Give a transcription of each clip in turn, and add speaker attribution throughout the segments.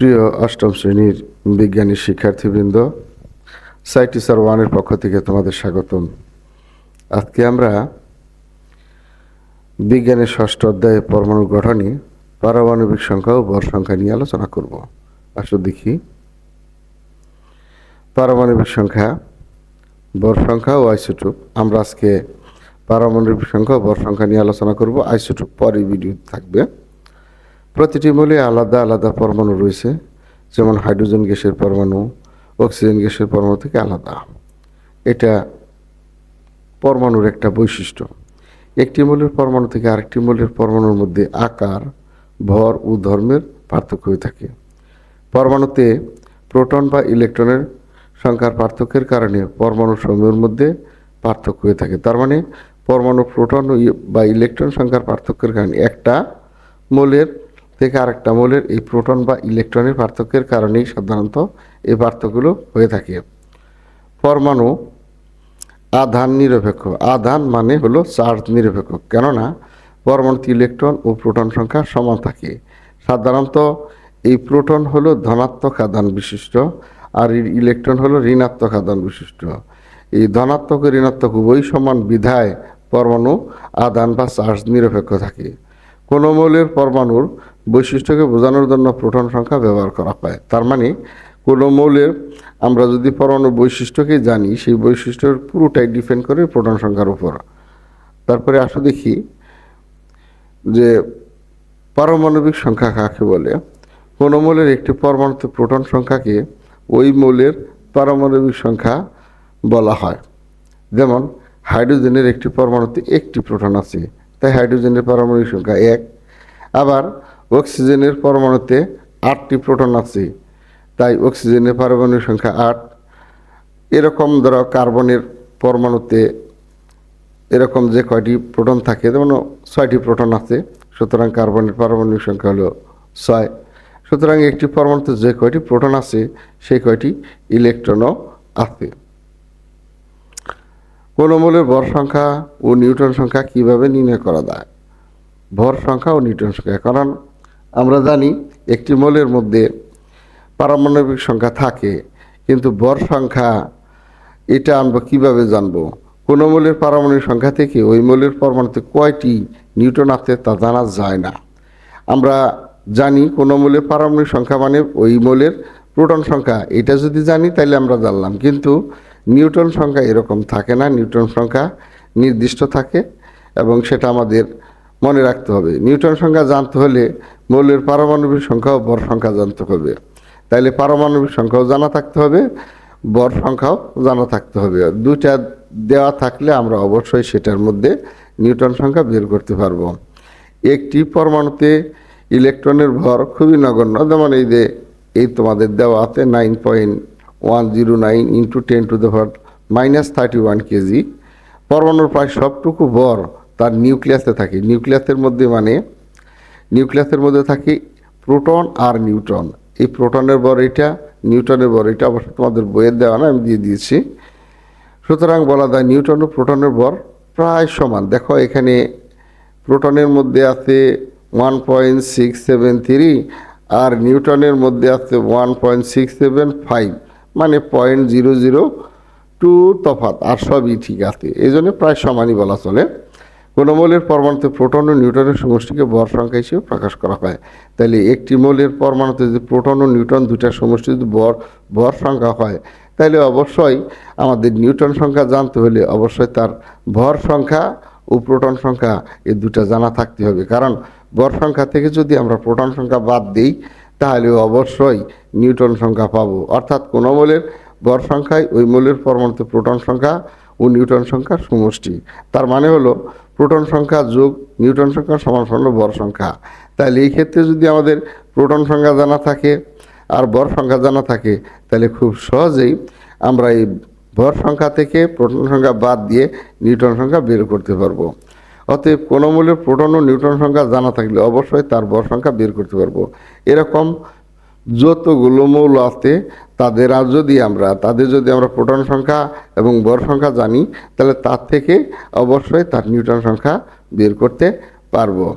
Speaker 1: প্রিয় অষ্টম শ্রেণির বিজ্ঞানী শিক্ষার্থীবৃন্দ সাইটিসার ওয়ানের পক্ষ থেকে তোমাদের স্বাগতম। আজকে আমরা বিজ্ঞানের ষষ্ঠ অধ্যায়ে পরমাণু গঠনে পারমাণবিক সংখ্যা ও ভর সংখ্যা নিয়ে আলোচনা করব। আসো দেখি। পারমাণবিক সংখ্যা ভর সংখ্যা ও আইসোটোপ। আমরা আজকে পারমাণবিক সংখ্যা ও ভর সংখ্যা নিয়ে আলোচনা করব। আইসোটোপ পরে ভিডিও থাকবে। প্রতিটি মূলে আলাদা আলাদা পরমাণু রয়েছে, যেমন হাইড্রোজেন গ্যাসের পরমাণু, অক্সিজেন গ্যাসের পরমাণু থেকে আলাদা। এটা পরমাণুর একটা বৈশিষ্ট্য। একটি মূলের পরমাণু থেকে আরেকটি মূলের পরমাণুর মধ্যে আকার, ভর ও ধর্মের পার্থক্য হয়ে থাকে। পরমাণুতে প্রোটন বা ইলেকট্রনের সংখ্যার পার্থক্যের কারণে পরমাণু সমূহের মধ্যে পার্থক্য হয়ে থাকে। তার মানে পরমাণু প্রোটন বা ইলেকট্রন সংখ্যার পার্থক্যের কারণে একটা মৌলের থেকে আরেকটা মৌলের এই প্রোটন বা ইলেকট্রনের পার্থক্যের কারণেই সাধারণত এই পার্থক্যগুলো হয়ে থাকে। পরমাণু আধান নিরপেক্ষ। আধান মানে হলো চার্জ নিরপেক্ষ। কেননা পরমাণুতে ইলেকট্রন ও প্রোটন সংখ্যা সমান থাকে। সাধারণত এই প্রোটন হলো ধনাত্মক আধান বিশিষ্ট আর ইলেকট্রন হলো ঋণাত্মক আধান বিশিষ্ট। এই ধনাত্মক ঋণাত্মক উভয় সমান বিধায় পরমাণু আধান বা চার্জ নিরপেক্ষ থাকে। কোনো মৌলের পরমাণুর বৈশিষ্ট্যকে বোঝানোর জন্য প্রোটন সংখ্যা ব্যবহার করা হয়। তার মানে কোনো মৌলের আমরা যদি পরমাণু বৈশিষ্ট্যকে জানি, সেই বৈশিষ্ট্যের পুরোটাই ডিপেন্ড করে প্রোটন সংখ্যার উপর। তারপরে আসো দেখি যে পারমাণবিক সংখ্যা কাকে বলে? কোনো মৌলের একটি পরমাণুতে প্রোটন সংখ্যাকে ওই মৌলের পারমাণবিক সংখ্যা বলা হয়। যেমন, হাইড্রোজেনের একটি পরমাণুতে একটি প্রোটন আছে, তাই হাইড্রোজেনের পারমাণবিক সংখ্যা এক। আবার অক্সিজেনের পরমাণুতে আটটি প্রোটন আছে, তাই অক্সিজেনের পারমাণবিক সংখ্যা আট। এরকম ধরো কার্বনের পরমাণুতে এরকম যে কয়টি প্রোটন থাকে, যেমন ছয়টি প্রোটন আছে, সুতরাং কার্বনের পারমাণবিক সংখ্যা হলো ছয়। সুতরাং একটি পরমাণুতে যে কয়টি প্রোটন আছে, সেই কয়টি ইলেকট্রনও আছে। কোনো মৌলের ভর সংখ্যা ও নিউটন সংখ্যা কীভাবে নির্ণয় করা যায়? ভর সংখ্যা ও নিউটন সংখ্যা, কারণ আমরা জানি একটি মৌলের মধ্যে পারমাণবিক সংখ্যা থাকে, কিন্তু বর সংখ্যা, এটা আমরা কীভাবে জানব? কোনো মৌলের পারমাণবিক সংখ্যা থেকে ওই মৌলের পরমাণুতে কয়টি নিউটন আছে তা জানা যায় না। আমরা জানি কোনো মৌলের পারমাণবিক সংখ্যা মানে ওই মৌলের প্রোটন সংখ্যা। এটা যদি জানি তাহলে আমরা জানলাম, কিন্তু নিউটন সংখ্যা এরকম থাকে না। নিউটন সংখ্যা নির্দিষ্ট থাকে এবং সেটা আমাদের মনে রাখতে হবে। নিউটন সংখ্যা জানতে হলে মৌলের পারমাণবিক সংখ্যা ও ভর সংখ্যা জানতে হবে। তাইলে পারমাণবিক সংখ্যাও জানা থাকতে হবে, বর সংখ্যাও জানা থাকতে হবে। দুইটা দেওয়া থাকলে আমরা অবশ্যই সেটার মধ্যে নিউটন সংখ্যা বের করতে পারব। একটি পরমাণুতে ইলেকট্রনের ভর খুবই নগণ্য, যেমন এই যে, এই তোমাদের দেওয়া আছে nine point one zero nine into ten to the power minus thirty one KG. পরমাণুর প্রায় সবটুকু ভর তার নিউক্লিয়াসে থাকে। নিউক্লিয়াসের মধ্যে মানে নিউক্লিয়াসের মধ্যে থাকে প্রোটন আর নিউট্রন। এই প্রোটনের বর এটা নিউটনের বর এটা, অবশ্য তোমাদের বইয়ের দেওয়া না, আমি দিয়ে দিয়েছি। সুতরাং বলা যায় নিউটন ও প্রোটনের বর প্রায় সমান। দেখো, এখানে প্রোটনের মধ্যে আছে one point six seven three আর নিউটনের মধ্যে আছে one point six seven five মানে পয়েন্ট জিরো জিরো টু তফাত আর সবই ঠিক আছে। এই জন্য প্রায় সমানই বলা চলে। কোনো মৌলের পরমাণুতে প্রোটন ও নিউটনের সমষ্টিকে ভর সংখ্যা হিসেবে প্রকাশ করা হয়। তাহলে একটি মৌলের পরমাণুতে যদি প্রোটন ও নিউটন দুইটার সমষ্টি যদি ভর ভর সংখ্যা হয়, তাহলে অবশ্যই আমাদের নিউটন সংখ্যা জানতে হলে অবশ্যই তার ভর সংখ্যা ও প্রোটন সংখ্যা এই দুটা জানা থাকতে হবে। কারণ ভর সংখ্যা থেকে যদি আমরা প্রোটন সংখ্যা বাদ দিই, তাহলে অবশ্যই নিউটন সংখ্যা পাবো। অর্থাৎ কোনো মৌলের ভর সংখ্যায় ওই মৌলের পরমাণুতে প্রোটন সংখ্যা ও নিউটন সংখ্যার সমষ্টি। তার মানে হলো প্রোটন সংখ্যা যোগ নিউটন সংখ্যা সমান হলো ভর সংখ্যা। তাহলে এই ক্ষেত্রে যদি আমাদের প্রোটন সংখ্যা জানা থাকে আর বর সংখ্যা জানা থাকে তাহলে খুব সহজেই আমরা এই ভর সংখ্যা থেকে প্রোটন সংখ্যা বাদ দিয়ে নিউটন সংখ্যা বের করতে পারব। অতএব কোনো মূল্যের প্রোটন ও নিউটন সংখ্যা জানা থাকলে অবশ্যই তার ভর সংখ্যা বের করতে পারব। এরকম যতগুলো মৌল আছে, তাদের আর যদি আমরা, তাদের যদি আমরা প্রোটন সংখ্যা এবং ভর সংখ্যা জানি, তাহলে তার থেকে অবশ্যই তার নিউটন সংখ্যা বের করতে পারব।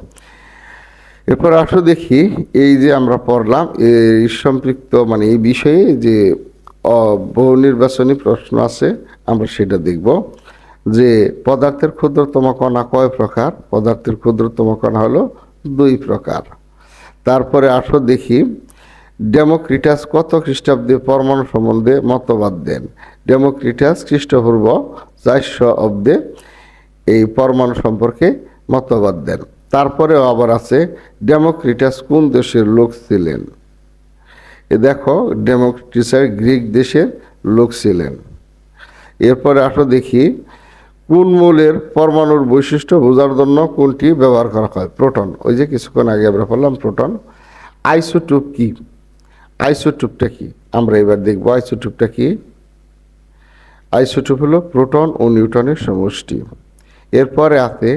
Speaker 1: এরপর আসো দেখি, এই যে আমরা পড়লাম, এই সম্পৃক্ত মানে এই বিষয়ে যে বহু নির্বাচনী প্রশ্ন আছে, আমরা সেটা দেখব। যে, পদার্থের ক্ষুদ্রতম কণা কয় প্রকার? পদার্থের ক্ষুদ্রতম কণা হলো দুই প্রকার। তারপরে আসো দেখি ডেমোক্রিটাস কত খ্রিস্টাব্দে পরমাণু সম্বন্ধে মতবাদ দেন? ডেমোক্রিটাস খ্রিস্টপূর্ব চারশো অব্দে এই পরমাণু সম্পর্কে মতবাদ দেন। তারপরেও আবার আছে, ডেমোক্রিটাস কোন দেশের লোক ছিলেন? এ দেখো ডেমোক্রিটাস গ্রিক দেশের লোক ছিলেন। এরপরে আসো দেখি, কোন মূলের পরমাণুর বৈশিষ্ট্য বোঝার জন্য কোনটি ব্যবহার করা হয়? প্রোটন। ওই যে কিছুক্ষণ আগে আমরা বললাম প্রোটন। আইসোটুপ কি? আইসোটুপটা কি? আমরা এবার দেখব আইসোটুপটা কি? আইসোটুপ হলো প্রোটন ও নিউটনের সমষ্টি। এরপরে আছে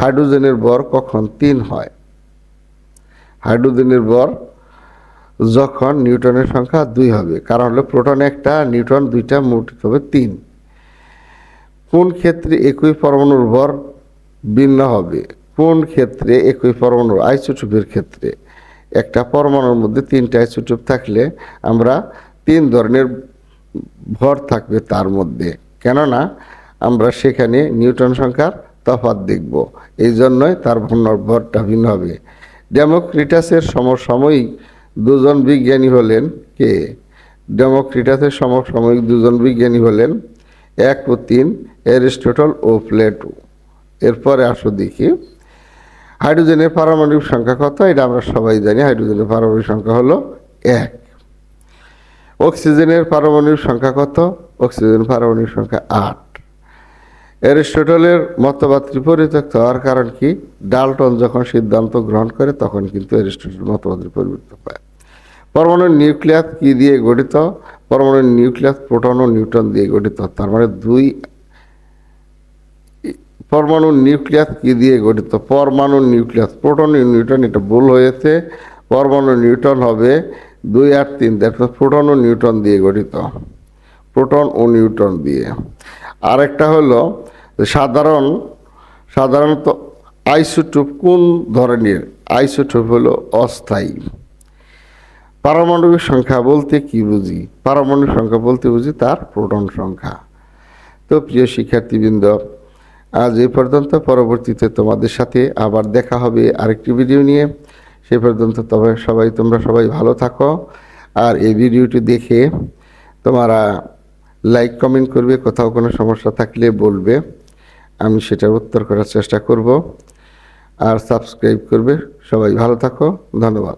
Speaker 1: হাইড্রোজেনের বর কখন তিন হয়? হাইড্রোজেনের বর যখন নিউটনের সংখ্যা দুই হবে, কারণ হলো প্রোটন একটা নিউটন দুইটা, মোট হবে তিন। কোন ক্ষেত্রে একই পরমাণুর ভর ভিন্ন হবে? কোন ক্ষেত্রে একই পরমাণুর? আইসোটুপের ক্ষেত্রে। একটা পরমাণুর মধ্যে তিনটা আইসোটুপ থাকলে আমরা তিন ধরনের ভর থাকবে তার মধ্যে। কেননা আমরা সেখানে নিউটন সংখ্যার তফাৎ দেখব এই জন্যই তার ভর ভরটা ভিন্ন হবে। ডেমোক্রিটাসের সমসাময়িক দুজন বিজ্ঞানী হলেন কে? ডেমোক্রিটাসের সমসাময়িক দুজন বিজ্ঞানী হলেন এক ও তিন, অ্যারিস্টটল ও প্লেটো। এরপরে আসো দেখি। হাইড্রোজেনের পারমাণবিক সংখ্যা কত? এটা আমরা সবাই জানি, হাইড্রোজেনের পারমাণবিক সংখ্যা হলো এক। অক্সিজেনের পারমাণবিক সংখ্যা কত? অক্সিজেনের পারমাণবিক সংখ্যা আট। অ্যারিস্টটলের মতবাদটি পরিত্যক্ত হওয়ার কারণ কি? ডালটন যখন সিদ্ধান্ত গ্রহণ করে, তখন কিন্তু অ্যারিস্টটল মতবাদটি পরিবর্তন পায় পরমাণুর নিউক্লিয়াস কি দিয়ে গঠিত? পরমাণুর নিউক্লিয়াস প্রোটন ও নিউট্রন দিয়ে গঠিত। তার মানে দুই পরমাণুর নিউক্লিয়াস কি দিয়ে গঠিত? পরমাণু নিউক্লিয়াস, প্রোটন ও নিউট্রন এটা ভুল হয়েছে। পরমাণু নিউট্রন হবে দুই আর তিন দেখো প্রোটন ও নিউট্রন দিয়ে গঠিত। প্রোটন ও নিউট্রন দিয়ে। আরেকটা হলো সাধারণ, সাধারণত আইসোটোপ কোন ধরনের? আইসোটোপ হলো অস্থায়ী। পারমাণবিক সংখ্যা বলতে কি বুঝি? পারমাণবিক সংখ্যা বলতে বুঝি তার প্রোটন সংখ্যা। তো প্রিয় শিক্ষার্থীবৃন্দ আজ এই পর্যন্ত, পরবর্তীতে তোমাদের সাথে আবার দেখা হবে আরেকটি ভিডিও নিয়ে। সেই পর্যন্ত তবে সবাই, তোমরা সবাই ভালো থাকো। আর এই ভিডিওটি দেখে তোমরা লাইক কমেন্ট করবে, কোথাও কোনো সমস্যা থাকলে বলবে। আমি সেটার উত্তর করার চেষ্টা করব। আর সাবস্ক্রাইব করবে। সবাই ভালো থাকো। ধন্যবাদ।